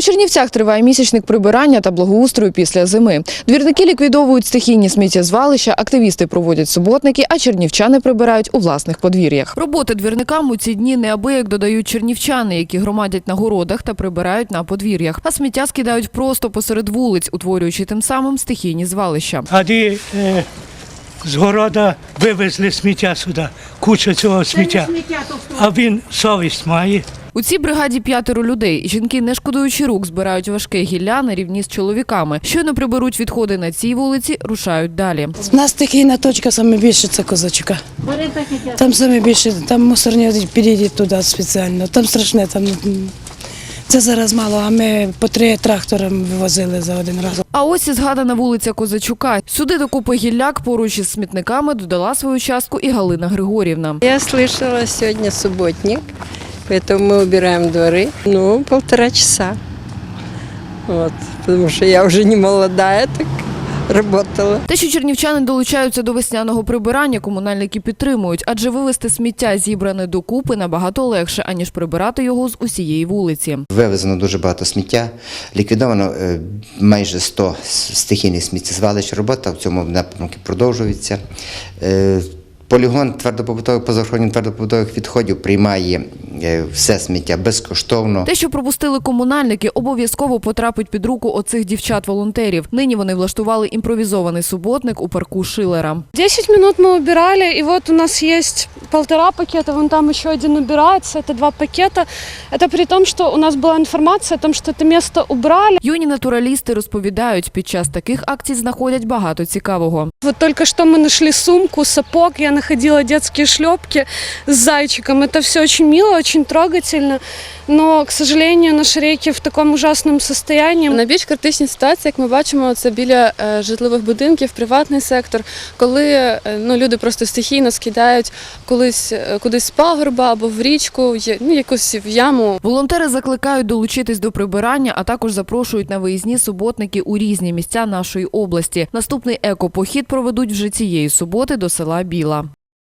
У Чернівцях триває місячник прибирання та благоустрою після зими. Двірники ліквідовують стихійні сміттєзвалища, активісти проводять суботники, а чернівчани прибирають у власних подвір'ях. Роботи двірникам у ці дні неабияк додають чернівчани, які громадять на городах та прибирають на подвір'ях. А сміття скидають просто посеред вулиць, утворюючи тим самим стихійні звалища. А де е, з города вивезли сміття сюди, куча цього сміття. А він совість має. У цій бригаді п'ятеро людей. Жінки, не шкодуючи рук, збирають важке гілля на рівні з чоловіками. Щойно приберуть відходи на цій вулиці, рушають далі. У нас стихійна точка саме більше це козачка. Там саме більше, там мусорні підійдіть туди спеціально. Там страшне, там це зараз мало, а ми по три трактори вивозили за один раз. А ось і згадана вулиця Козачука. Сюди до купи гілляк поруч із смітниками додала свою частку і Галина Григорівна. Я слышала, сегодня субботник, поэтому мы убираем дворы. Ну, полтора часа. Вот, потому что я уже не молодая, так работала. Те, що чернівчани долучаються до весняного прибирання, комунальники підтримують, адже вивезти сміття зібране до купи набагато легше, аніж прибирати його з усієї вулиці. Вивезено дуже багато сміття, ліквідовано е, майже 100 стихійних сміттєзвалищ. Робота в цьому напрямку продовжується. Е, Полігон твердопобутових позаохоронних твердопобутових відходів приймає все сміття безкоштовно. Те, що пропустили комунальники, обов'язково потрапить під руку оцих дівчат-волонтерів. Нині вони влаштували імпровізований суботник у парку Шилера. 10 минут ми обирали, і от у нас есть полтора пакета, вон там еще один убирается, это два пакета. Это при том, что у нас была информация о том, что это место убрали. Юні натуралісти розповідають, під час таких акцій знаходять багато цікавого. Вот только что мы нашли сумку, сапог, я находила детские шлепки с зайчиком. Это все очень мило, очень трогательно, но, к сожалению, наши реки в таком ужасном состоянии. Найбільш критичні ситуації, як ми бачимо, це біля е, житлових будинків, приватний сектор, коли е, ну, люди просто стихійно скидають колись е, кудись з пагорба або в річку, ну, якусь в яму. Волонтери закликають долучитись до прибирання, а також запрошують на виїзні суботники у різні місця нашої області. Наступний екопохід проведуть вже цієї суботи до села Біла.